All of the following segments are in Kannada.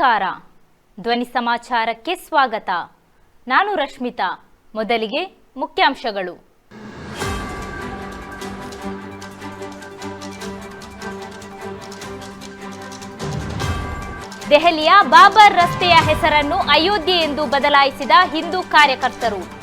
ನಮಸ್ಕಾರ. ಧ್ವನಿ ಸಮಾಚಾರಕ್ಕೆ ಸ್ವಾಗತ. ನಾನು ರಶ್ಮಿತಾ, ಮೊದಲಿಗೆ ಮುಖ್ಯಾಂಶಗಳು. ದೆಹಲಿಯ ಬಾಬರ್ ರಸ್ತೆಯ ಹೆಸರನ್ನು ಅಯೋಧ್ಯೆ ಎಂದು ಬದಲಾಯಿಸಿದ ಹಿಂದೂ ಕಾರ್ಯಕರ್ತರು.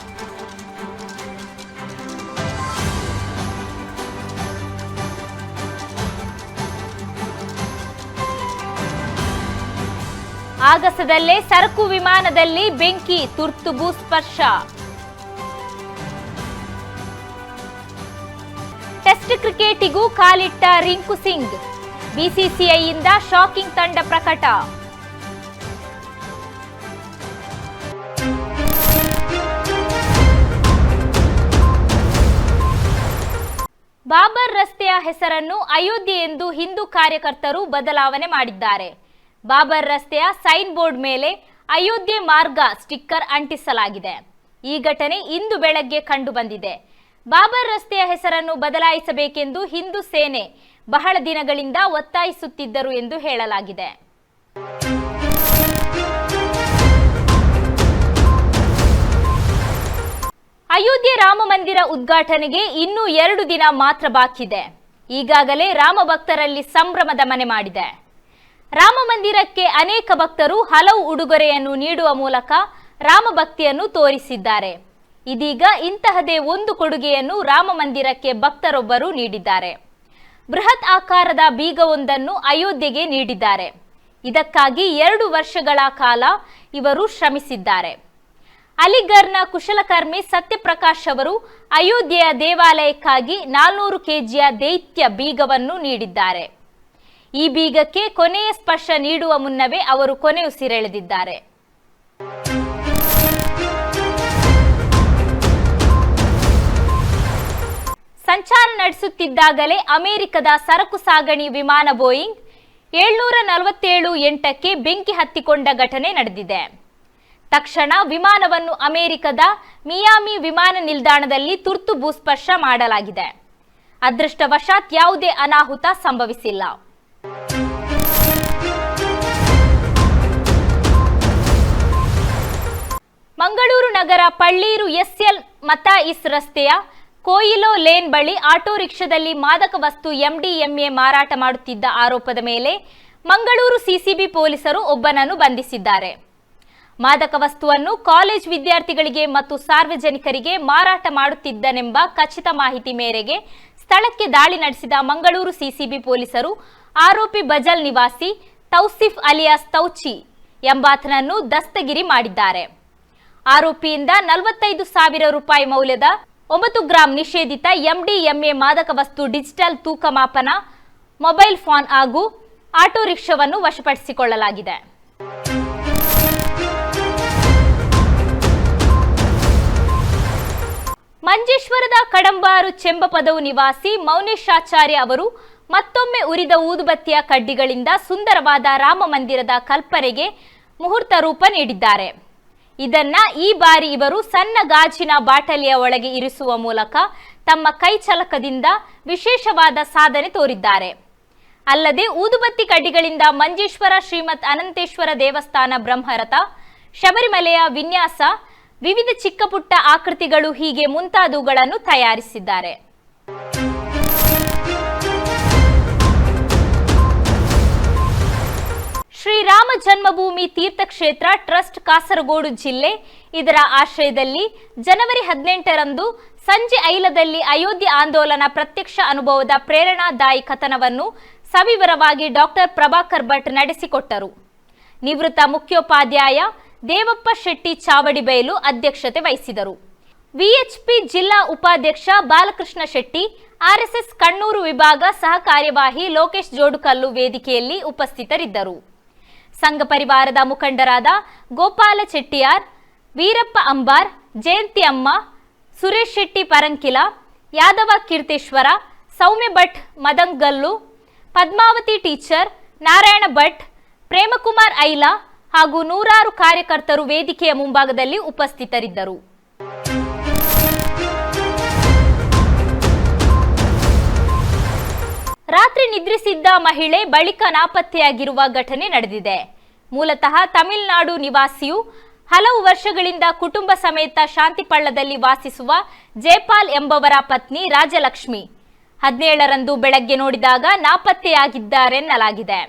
ಆಗಸದಲ್ಲೇ ಸರಕು ವಿಮಾನದಲ್ಲಿ ಬೆಂಕಿ, ತುರ್ತು ಭೂಸ್ಪರ್ಶ ಟೆಸ್ಟ್ ಕ್ರಿಕೆಟಿಗೂ ಕಾಲಿಟ್ಟ ರಿಂಕು ಸಿಂಗ್, ಬಿಸಿಸಿಐಯಿಂದ ಶಾಕಿಂಗ್ ತಂಡ ಪ್ರಕಟ. ಬಾಬರ್ ರಸ್ತೆಯ ಹೆಸರನ್ನು ಅಯೋಧ್ಯೆ ಎಂದು ಹಿಂದೂ ಕಾರ್ಯಕರ್ತರು ಬದಲಾವಣೆ ಮಾಡಿದ್ದಾರೆ. ಬಾಬರ್ ರಸ್ತೆಯ ಸೈನ್ ಬೋರ್ಡ್ ಮೇಲೆ ಅಯೋಧ್ಯೆ ಮಾರ್ಗ ಸ್ಟಿಕ್ಕರ್ ಅಂಟಿಸಲಾಗಿದೆ. ಈ ಘಟನೆ ಇಂದು ಬೆಳಗ್ಗೆ ಕಂಡುಬಂದಿದೆ ಬಾಬರ್ ರಸ್ತೆಯ ಹೆಸರನ್ನು ಬದಲಾಯಿಸಬೇಕೆಂದು ಹಿಂದೂ ಸೇನೆ ಬಹಳ ದಿನಗಳಿಂದ ಒತ್ತಾಯಿಸುತ್ತಿದ್ದರು ಎಂದು ಹೇಳಲಾಗಿದೆ. ಅಯೋಧ್ಯೆ ರಾಮ ಮಂದಿರ ಉದ್ಘಾಟನೆಗೆ ಇನ್ನೂ ಎರಡು ದಿನ ಮಾತ್ರ ಬಾಕಿದೆ ಈಗಾಗಲೇ ರಾಮ ಭಕ್ತರಲ್ಲಿ ಸಂಭ್ರಮದ ಮನೆ ಮಾಡಿದೆ. ರಾಮ ಮಂದಿರಕ್ಕೆ ಅನೇಕ ಭಕ್ತರು ಹಲವು ಉಡುಗೊರೆಯನ್ನು ನೀಡುವ ಮೂಲಕ ರಾಮ ಭಕ್ತಿಯನ್ನು ತೋರಿಸಿದ್ದಾರೆ. ಇದೀಗ ಇಂತಹದೇ ಒಂದು ಕೊಡುಗೆಯನ್ನು ರಾಮ ಮಂದಿರಕ್ಕೆ ಭಕ್ತರೊಬ್ಬರು ನೀಡಿದ್ದಾರೆ. ಬೃಹತ್ ಆಕಾರದ ಬೀಗವೊಂದನ್ನು ಅಯೋಧ್ಯೆಗೆ ನೀಡಿದ್ದಾರೆ. ಇದಕ್ಕಾಗಿ ಎರಡು ವರ್ಷಗಳ ಕಾಲ ಇವರು ಶ್ರಮಿಸಿದ್ದಾರೆ. ಅಲಿಗರ್ನ ಕುಶಲಕರ್ಮಿ ಸತ್ಯಪ್ರಕಾಶ್ ಅವರು ಅಯೋಧ್ಯೆಯ ದೇವಾಲಯಕ್ಕಾಗಿ ನಾಲ್ನೂರು ಕೆಜಿಯ ದೈತ್ಯ ಬೀಗವನ್ನು ನೀಡಿದ್ದಾರೆ. ಈ ಬೀಗಕ್ಕೆ ಕೊನೆಯ ಸ್ಪರ್ಶ ನೀಡುವ ಮುನ್ನವೇ ಅವರು ಕೊನೆಯುಸಿರೆಳೆದಿದ್ದಾರೆ ಸಂಚಾರ ನಡೆಸುತ್ತಿದ್ದಾಗಲೇ ಅಮೆರಿಕದ ಸರಕು ಸಾಗಣೆ ವಿಮಾನ ಬೋಯಿಂಗ್ ಏಳ್ನೂರ ನಲವತ್ತೇಳು ಎಂಟಕ್ಕೆ ಬೆಂಕಿ ಹತ್ತಿಕೊಂಡ ಘಟನೆ ನಡೆದಿದೆ. ತಕ್ಷಣ ವಿಮಾನವನ್ನು ಅಮೆರಿಕದ ಮಿಯಾಮಿ ವಿಮಾನ ನಿಲ್ದಾಣದಲ್ಲಿ ತುರ್ತು ಭೂಸ್ಪರ್ಶ ಮಾಡಲಾಗಿದೆ. ಅದೃಷ್ಟವಶಾತ್ ಯಾವುದೇ ಅನಾಹುತ ಸಂಭವಿಸಿಲ್ಲ. ಮಂಗಳೂರು ನಗರ ಪಳ್ಳೀರು ಎಸ್ಎಲ್ ಇಸ್ ರಸ್ತೆಯ ಕೋಯಿಲೋ ಲೇನ್ ಬಳಿ ಆಟೋ ರಿಕ್ಷಾದಲ್ಲಿ ಮಾದಕ ವಸ್ತು ಎಂಡಿಎಂಎ ಮಾರಾಟ ಮಾಡುತ್ತಿದ್ದ ಆರೋಪದ ಮೇಲೆ ಮಂಗಳೂರು ಸಿಸಿಬಿ ಪೊಲೀಸರು ಒಬ್ಬನನ್ನು ಬಂಧಿಸಿದ್ದಾರೆ. ಮಾದಕ ವಸ್ತುವನ್ನು ಕಾಲೇಜ್ ವಿದ್ಯಾರ್ಥಿಗಳಿಗೆ ಮತ್ತು ಸಾರ್ವಜನಿಕರಿಗೆ ಮಾರಾಟ ಮಾಡುತ್ತಿದ್ದನೆಂಬ ಖಚಿತ ಮಾಹಿತಿ ಮೇರೆಗೆ ಸ್ಥಳಕ್ಕೆ ದಾಳಿ ನಡೆಸಿದ ಮಂಗಳೂರು ಸಿಸಿಬಿ ಪೊಲೀಸರು ಆರೋಪಿ ಬಜಲ್ ನಿವಾಸಿ ತೌಸಿಫ್ ಅಲಿಯಾಸ್ ತೌಚಿ ಎಂಬಾತನನ್ನು ದಸ್ತಗಿರಿ ಮಾಡಿದ್ದಾರೆ. ಆರೋಪಿಯಿಂದ ನಲವತ್ತೈದು ಸಾವಿರ ರೂಪಾಯಿ ಮೌಲ್ಯದ ಒಂಬತ್ತು ಗ್ರಾಂ ನಿಷೇಧಿತ ಎಂಡಿಎಂಎ ಮಾದಕ ವಸ್ತು ಡಿಜಿಟಲ್ ತೂಕ ಮಾಪನ ಮೊಬೈಲ್ ಫೋನ್ ಹಾಗೂ ಆಟೋ ರಿಕ್ಷಾವನ್ನು ವಶಪಡಿಸಿಕೊಳ್ಳಲಾಗಿದೆ. ಮಂಜೇಶ್ವರದ ಕಡಂಬಾರು ಚೆಂಬಪದವು ನಿವಾಸಿ ಮೌನೇಶಾಚಾರ್ಯ ಅವರು ಮತ್ತೊಮ್ಮೆ ಉರಿದ ಊದುಬತ್ತಿಯ ಕಡ್ಡಿಗಳಿಂದ ಸುಂದರವಾದ ರಾಮ ಮಂದಿರದ ಕಲ್ಪನೆಗೆ ಮುಹೂರ್ತ ರೂಪ ನೀಡಿದ್ದಾರೆ. ಇದನ್ನ ಈ ಬಾರಿ ಇವರು ಸಣ್ಣ ಗಾಜಿನ ಬಾಟಲಿಯ ಒಳಗೆ ಇರಿಸುವ ಮೂಲಕ ತಮ್ಮ ಕೈ ಚಲಕದಿಂದ ವಿಶೇಷವಾದ ಸಾಧನೆ ತೋರಿದ್ದಾರೆ. ಅಲ್ಲದೆ ಊದುಬತ್ತಿ ಕಡ್ಡಿಗಳಿಂದ ಮಂಜೇಶ್ವರ ಶ್ರೀಮತ್ ಅನಂತೇಶ್ವರ ದೇವಸ್ಥಾನ ಬ್ರಹ್ಮರಥ, ಶಬರಿಮಲೆಯ ವಿನ್ಯಾಸ, ವಿವಿಧ ಚಿಕ್ಕಪುಟ್ಟ ಆಕೃತಿಗಳು ಹೀಗೆ ಮುಂತಾದವುಗಳನ್ನು ತಯಾರಿಸಿದ್ದಾರೆ. ಜನ್ಮಭೂಮಿ ತೀರ್ಥಕ್ಷೇತ್ರ ಟ್ರಸ್ಟ್ ಕಾಸರಗೋಡು ಜಿಲ್ಲೆ. ಇದರ ಆಶ್ರಯದಲ್ಲಿ ಜನವರಿ ಹದಿನೆಂಟರಂದು ಸಂಜೆ ಐಲದಲ್ಲಿ ಅಯೋಧ್ಯೆ ಆಂದೋಲನ ಪ್ರತ್ಯಕ್ಷ ಅನುಭವದ ಪ್ರೇರಣಾದಾಯಿ ಕಥನವನ್ನು ಸವಿವರವಾಗಿ ಡಾಕ್ಟರ್ ಪ್ರಭಾಕರ್ ಭಟ್ ನಡೆಸಿಕೊಟ್ಟರು. ನಿವೃತ್ತ ಮುಖ್ಯೋಪಾಧ್ಯಾಯ ದೇವಪ್ಪ ಶೆಟ್ಟಿ ಚಾವಡಿಬೈಲು ಅಧ್ಯಕ್ಷತೆ ವಹಿಸಿದರು. ವಿಎಚ್ಪಿ ಜಿಲ್ಲಾ ಉಪಾಧ್ಯಕ್ಷ ಬಾಲಕೃಷ್ಣ ಶೆಟ್ಟಿ, ಆರ್ಎಸ್ಎಸ್ ಕಣ್ಣೂರು ವಿಭಾಗ ಸಹ ಕಾರ್ಯವಾಹಿ ಲೋಕೇಶ್ ಜೋಡುಕಲ್ಲು ವೇದಿಕೆಯಲ್ಲಿ ಉಪಸ್ಥಿತರಿದ್ದರು. ಸಂಘ ಪರಿವಾರದ ಮುಖಂಡರಾದ ಗೋಪಾಲ ಚೆಟ್ಟಿಯಾರ್, ವೀರಪ್ಪ ಅಂಬಾರ್, ಜಯಂತಿ ಅಮ್ಮ, ಸುರೇಶ್ ಶೆಟ್ಟಿ ಪರಂಕಿಲ, ಯಾದವ ಕೀರ್ತೇಶ್ವರ, ಸೌಮ್ಯ ಭಟ್ ಮದಂಗಲ್ಲು, ಪದ್ಮಾವತಿ ಟೀಚರ್, ನಾರಾಯಣ ಭಟ್, ಪ್ರೇಮಕುಮಾರ್ ಐಲಾ ಹಾಗೂ ನೂರಾರು ಕಾರ್ಯಕರ್ತರು ವೇದಿಕೆಯ ಮುಂಭಾಗದಲ್ಲಿ ಉಪಸ್ಥಿತರಿದ್ದರು. ರಾತ್ರಿ ನಿದ್ರಿಸಿದ್ದ ಮಹಿಳೆ ಬಳಿಕ ನಾಪತ್ತೆಯಾಗಿರುವ ಘಟನೆ ನಡೆದಿದೆ. ಮೂಲತಃ ತಮಿಳುನಾಡು ನಿವಾಸಿಯು ಹಲವು ವರ್ಷಗಳಿಂದ ಕುಟುಂಬ ಸಮೇತ ಶಾಂತಿಪಳ್ಳದಲ್ಲಿ ವಾಸಿಸುವ ಜೇಪಾಲ್ ಎಂಬವರ ಪತ್ನಿ ರಾಜಲಕ್ಷ್ಮಿ. ಹದಿನೇಳರಂದು ಬೆಳಗ್ಗೆ ನೋಡಿದಾಗ ನಾಪತ್ತೆಯಾಗಿದ್ದಾರೆನ್ನಲಾಗಿದೆ.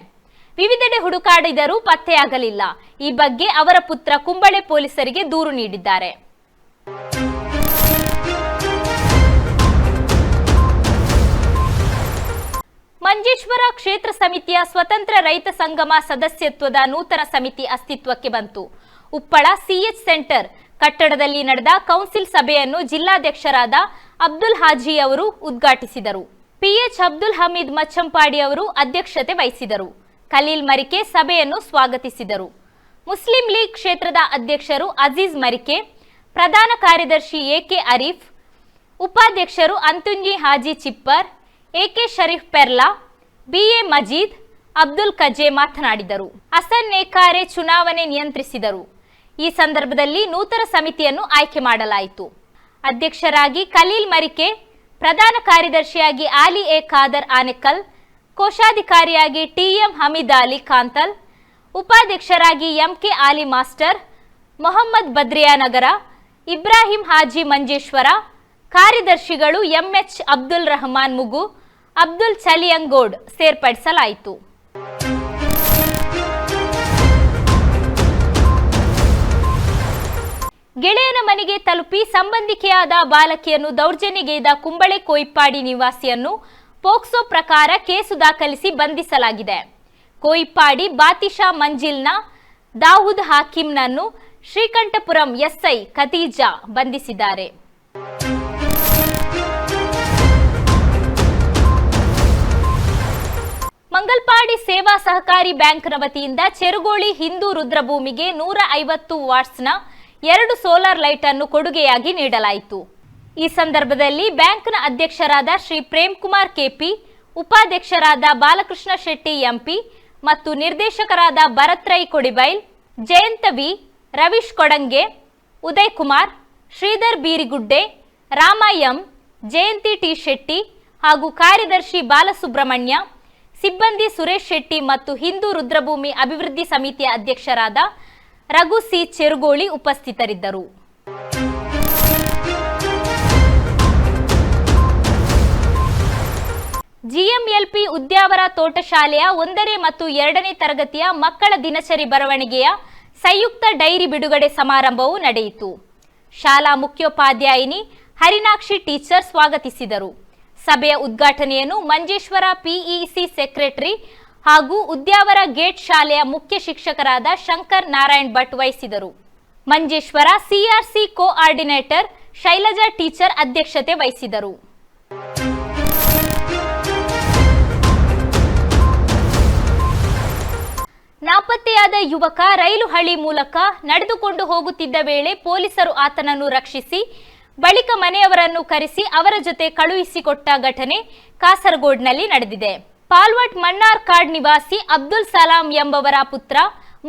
ವಿವಿಧೆಡೆ ಹುಡುಕಾಡಿದರೂ ಪತ್ತೆಯಾಗಲಿಲ್ಲ. ಈ ಬಗ್ಗೆ ಅವರ ಪುತ್ರ ಕುಂಬಳೆ ಪೊಲೀಸರಿಗೆ ದೂರು ನೀಡಿದ್ದಾರೆ. ಮಂಜೇಶ್ವರ ಕ್ಷೇತ್ರ ಸಮಿತಿಯ ಸ್ವತಂತ್ರ ರೈತ ಸಂಗಮ ಸದಸ್ಯತ್ವದ ನೂತನ ಸಮಿತಿ ಅಸ್ತಿತ್ವಕ್ಕೆ ಬಂತು. ಉಪ್ಪಳ ಸಿಎಚ್ ಸೆಂಟರ್ ಕಟ್ಟಡದಲ್ಲಿ ನಡೆದ ಕೌನ್ಸಿಲ್ ಸಭೆಯನ್ನು ಜಿಲ್ಲಾಧ್ಯಕ್ಷರಾದ ಅಬ್ದುಲ್ ಹಾಜಿ ಅವರು ಉದ್ಘಾಟಿಸಿದರು. ಪಿಎಚ್ ಅಬ್ದುಲ್ ಹಮೀದ್ ಮಚ್ಚಂಪಾಡಿ ಅವರು ಅಧ್ಯಕ್ಷತೆ ವಹಿಸಿದರು. ಖಲೀಲ್ ಮರಿಕೆ ಸಭೆಯನ್ನು ಸ್ವಾಗತಿಸಿದರು. ಮುಸ್ಲಿಂ ಲೀಗ್ ಕ್ಷೇತ್ರದ ಅಧ್ಯಕ್ಷರು ಅಜೀಜ್ ಮರಿಕೆ, ಪ್ರಧಾನ ಕಾರ್ಯದರ್ಶಿ ಎಕೆ ಅರೀಫ್, ಉಪಾಧ್ಯಕ್ಷರು ಅಂತುಂಜಿ ಹಾಜಿ ಚಿಪ್ಪರ್, ಎಕೆ ಶರೀಫ್ ಪೆರ್ಲಾ ಬಿಎ ಮಜೀದ್ ಅಬ್ದುಲ್ ಕಜೆ ಮಾತನಾಡಿದರು. ಹಸನ್ ನೇಕಾರೆ ಚುನಾವಣೆ ನಿಯಂತ್ರಿಸಿದರು. ಈ ಸಂದರ್ಭದಲ್ಲಿ ನೂತನ ಸಮಿತಿಯನ್ನು ಆಯ್ಕೆ ಮಾಡಲಾಯಿತು. ಅಧ್ಯಕ್ಷರಾಗಿ ಖಲೀಲ್ ಮರಿಕೆ, ಪ್ರಧಾನ ಕಾರ್ಯದರ್ಶಿಯಾಗಿ ಆಲಿ ಎ ಖಾದರ್ ಆನೆಕಲ್, ಕೋಶಾಧಿಕಾರಿಯಾಗಿ ಟಿಎಂ ಹಮೀದ್ ಅಲಿ ಕಾಂತಲ್, ಉಪಾಧ್ಯಕ್ಷರಾಗಿ ಎಂಕೆ ಆಲಿ ಮಾಸ್ಟರ್, ಮೊಹಮ್ಮದ್ ಬದ್ರಿಯಾ ನಗರ, ಇಬ್ರಾಹಿಂ ಹಾಜಿ ಮಂಜೇಶ್ವರ, ಕಾರ್ಯದರ್ಶಿಗಳು ಎಂಎಚ್ ಅಬ್ದುಲ್ ರಹಮಾನ್ ಮುಗು ಅಬ್ದುಲ್ ಚಲಿಯಂಗೋಡ್ ಸೇರ್ಪಡಿಸಲಾಯಿತು. ಗೆಳೆಯನ ಮನೆಗೆ ತಲುಪಿ ಸಂಬಂಧಿಕೆಯಾದ ಬಾಲಕಿಯನ್ನು ದೌರ್ಜನ್ಯಗೈದ ಕುಂಬಳೆ ಕೋಯಿಪ್ಪಾಡಿ ನಿವಾಸಿಯನ್ನು ಪೋಕ್ಸೋ ಪ್ರಕಾರ ಕೇಸು ದಾಖಲಿಸಿ ಬಂಧಿಸಲಾಗಿದೆ. ಕೋಯಿಪ್ಪಾಡಿ ಬಾತಿಶಾ ಮಂಜಿಲ್ನ ದಾವೂದ್ ಹಾಕಿಂನನ್ನು ಶ್ರೀಕಂಠಪುರಂ ಎಸ್ಐ ಖತೀಜಾ ಬಂಧಿಸಿದ್ದಾರೆ. ಮಂಗಲ್ಪಾಡಿ ಸೇವಾ ಸಹಕಾರಿ ಬ್ಯಾಂಕ್ನ ವತಿಯಿಂದ ಚೆರುಗೋಳಿ ಹಿಂದೂ ರುದ್ರಭೂಮಿಗೆ ನೂರ ಐವತ್ತು ವಾಟ್ಸ್ನ ಎರಡು ಸೋಲಾರ್ ಲೈಟ್ ಅನ್ನು ಕೊಡುಗೆಯಾಗಿ ನೀಡಲಾಯಿತು. ಈ ಸಂದರ್ಭದಲ್ಲಿ ಬ್ಯಾಂಕ್ನ ಅಧ್ಯಕ್ಷರಾದ ಶ್ರೀ ಪ್ರೇಮ್ ಕುಮಾರ್ ಕೆಪಿ, ಉಪಾಧ್ಯಕ್ಷರಾದ ಬಾಲಕೃಷ್ಣ ಶೆಟ್ಟಿ ಎಂಪಿ ಮತ್ತು ನಿರ್ದೇಶಕರಾದ Bharath Rai Kodibail, Jayanta V, Ravish Kodange Uday Kumar Sridhar Beerigudde, Rama M, Jayanti T Shetty ಹಾಗೂ ಕಾರ್ಯದರ್ಶಿ ಬಾಲಸುಬ್ರಹ್ಮಣ್ಯ ಸಿಬ್ಬಂದಿ ಸುರೇಶ್ ಶೆಟ್ಟಿ ಮತ್ತು ಹಿಂದೂ ರುದ್ರಭೂಮಿ ಅಭಿವೃದ್ಧಿ ಸಮಿತಿಯ ಅಧ್ಯಕ್ಷರಾದ ರಘು ಸಿ ಚೆರುಗೋಳಿ ಉಪಸ್ಥಿತರಿದ್ದರು. ಜಿಎಂಎಲ್ಪಿ ಉದ್ಯಾವರ ತೋಟಶಾಲೆಯ ಒಂದನೇ ಮತ್ತು ಎರಡನೇ ತರಗತಿಯ ಮಕ್ಕಳ ದಿನಚರಿ ಬರವಣಿಗೆಯ ಸಂಯುಕ್ತ ಡೈರಿ ಬಿಡುಗಡೆ ಸಮಾರಂಭವು ನಡೆಯಿತು. ಶಾಲಾ ಮುಖ್ಯೋಪಾಧ್ಯಾಯಿನಿ ಹರಿನಾಕ್ಷಿ ಟೀಚರ್ ಸ್ವಾಗತಿಸಿದರು. ಸಭೆಯ ಉದ್ಘಾಟನೆಯನ್ನು ಮಂಜೇಶ್ವರ ಪಿಇಸಿ ಸೆಕ್ರೆಟರಿ ಹಾಗೂ ಉದ್ಯಾವರ ಗೇಟ್ ಶಾಲೆಯ ಮುಖ್ಯ ಶಿಕ್ಷಕರಾದ ಶಂಕರ್ ನಾರಾಯಣ್ ಭಟ್ ವಹಿಸಿದರು. Manjeshwar CRC coordinator Shailaja teacher ಅಧ್ಯಕ್ಷತೆ ವಹಿಸಿದರು. ನಾಪತ್ತೆಯಾದ ಯುವಕ ರೈಲು ಹಳಿ ಮೂಲಕ ನಡೆದುಕೊಂಡು ಹೋಗುತ್ತಿದ್ದ ವೇಳೆ ಪೊಲೀಸರು ಆತನನ್ನು ರಕ್ಷಿಸಿ ಬಳಿಕ ಮನೆಯವರನ್ನು ಕರೆಸಿ ಅವರ ಜೊತೆ ಕಳುಹಿಸಿಕೊಟ್ಟ ಘಟನೆ ಕಾಸರಗೋಡ್ನಲ್ಲಿ ನಡೆದಿದೆ. ಪಾಲ್ವಟ್ ಮನ್ನಾರ್ ಕಾರ್ಡ್ ನಿವಾಸಿ ಅಬ್ದುಲ್ ಸಲಾಂ ಎಂಬವರ ಪುತ್ರ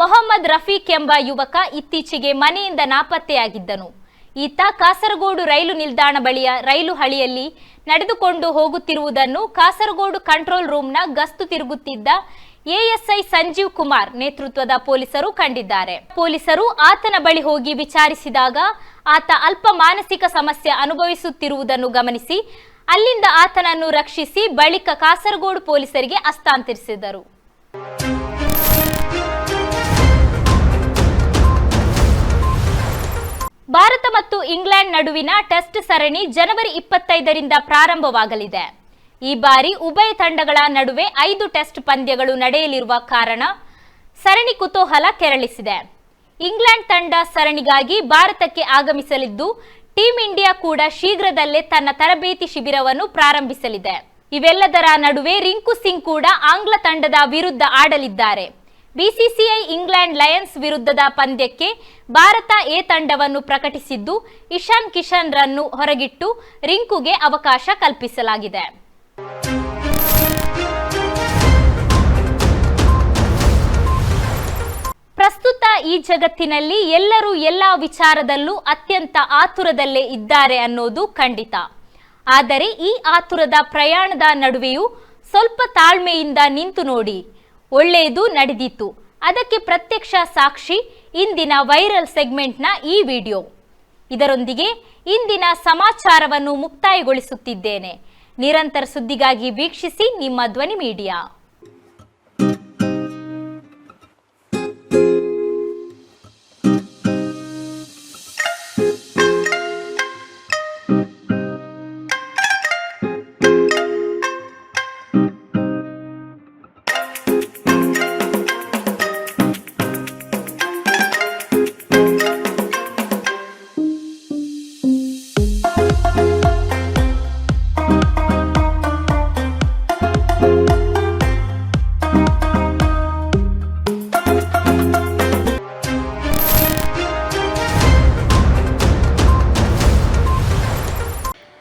ಮೊಹಮ್ಮದ್ ರಫೀಕ್ ಎಂಬ ಯುವಕ ಇತ್ತೀಚೆಗೆ ಮನೆಯಿಂದ ನಾಪತ್ತೆಯಾಗಿದ್ದನು. ಈತ ಕಾಸರಗೋಡು ರೈಲು ನಿಲ್ದಾಣ ಬಳಿಯ ರೈಲು ಹಳಿಯಲ್ಲಿ ನಡೆದುಕೊಂಡು ಹೋಗುತ್ತಿರುವುದನ್ನು ಕಾಸರಗೋಡು ಕಂಟ್ರೋಲ್ ರೂಮ್ನ ಗಸ್ತು ತಿರುಗುತ್ತಿದ್ದ ಎಎಸ್ಐ ಸಂಜೀವ್ ಕುಮಾರ್ ನೇತೃತ್ವದ ಪೊಲೀಸರು ಕಂಡಿದ್ದಾರೆ. ಪೊಲೀಸರು ಆತನ ಬಳಿ ಹೋಗಿ ವಿಚಾರಿಸಿದಾಗ ಆತ ಅಲ್ಪ ಮಾನಸಿಕ ಸಮಸ್ಯೆ ಅನುಭವಿಸುತ್ತಿರುವುದನ್ನು ಗಮನಿಸಿ, ಅಲ್ಲಿಂದ ಆತನನ್ನು ರಕ್ಷಿಸಿ ಬಳಿಕ ಕಾಸರಗೋಡು ಪೊಲೀಸರಿಗೆ ಹಸ್ತಾಂತರಿಸಿದರು. ಭಾರತ ಮತ್ತು ಇಂಗ್ಲೆಂಡ್ ನಡುವಿನ ಟೆಸ್ಟ್ ಸರಣಿ ಜನವರಿ ಇಪ್ಪತ್ತೈದರಿಂದ ಪ್ರಾರಂಭವಾಗಲಿದೆ. ಈ ಬಾರಿ ಉಭಯ ತಂಡಗಳ ನಡುವೆ ಐದು ಟೆಸ್ಟ್ ಪಂದ್ಯಗಳು ನಡೆಯಲಿರುವ ಕಾರಣ ಸರಣಿ ಕುತೂಹಲ ಕೆರಳಿಸಿದೆ. ಇಂಗ್ಲೆಂಡ್ ತಂಡ ಸರಣಿಗಾಗಿ ಭಾರತಕ್ಕೆ ಆಗಮಿಸಲಿದ್ದು, ಟೀಂ ಇಂಡಿಯಾ ಕೂಡ ಶೀಘ್ರದಲ್ಲೇ ತನ್ನ ತರಬೇತಿ ಶಿಬಿರವನ್ನು ಪ್ರಾರಂಭಿಸಲಿದೆ. ಇವೆಲ್ಲದರ ನಡುವೆ ರಿಂಕು ಸಿಂಗ್ ಕೂಡ ಆಂಗ್ಲ ತಂಡದ ವಿರುದ್ಧ ಆಡಲಿದ್ದಾರೆ. ಬಿಸಿಸಿಐ ಇಂಗ್ಲೆಂಡ್ ಲಯನ್ಸ್ ವಿರುದ್ಧದ ಪಂದ್ಯಕ್ಕೆ ಭಾರತ ಎ ತಂಡವನ್ನು ಪ್ರಕಟಿಸಿದ್ದು, ಇಶಾನ್ ಕಿಶನ್ ರನ್ನು ಹೊರಗಿಟ್ಟು ರಿಂಕುಗೆ ಅವಕಾಶ ಕಲ್ಪಿಸಲಾಗಿದೆ. ಪ್ರಸ್ತುತ ಈ ಜಗತ್ತಿನಲ್ಲಿ ಎಲ್ಲರೂ ಎಲ್ಲ ವಿಚಾರದಲ್ಲೂ ಅತ್ಯಂತ ಆತುರದಲ್ಲೇ ಇದ್ದಾರೆ ಅನ್ನೋದು ಖಂಡಿತ. ಆದರೆ ಈ ಆತುರದ ಪ್ರಯಾಣದ ನಡುವೆಯೂ ಸ್ವಲ್ಪ ತಾಳ್ಮೆಯಿಂದ ನಿಂತು ನೋಡಿ. ಒಳ್ಳೆಯದು ನಡೆದಿತ್ತು. ಅದಕ್ಕೆ ಪ್ರತ್ಯಕ್ಷ ಸಾಕ್ಷಿ ಇಂದಿನ ವೈರಲ್ ಸೆಗ್ಮೆಂಟ್ನ ಈ ವಿಡಿಯೋ. ಇದರೊಂದಿಗೆ ಇಂದಿನ ಸಮಾಚಾರವನ್ನು ಮುಕ್ತಾಯಗೊಳಿಸುತ್ತಿದ್ದೇನೆ. ನಿರಂತರ ಸುದ್ದಿಗಾಗಿ ವೀಕ್ಷಿಸಿ ನಿಮ್ಮ ಧ್ವನಿ ಮೀಡಿಯಾ.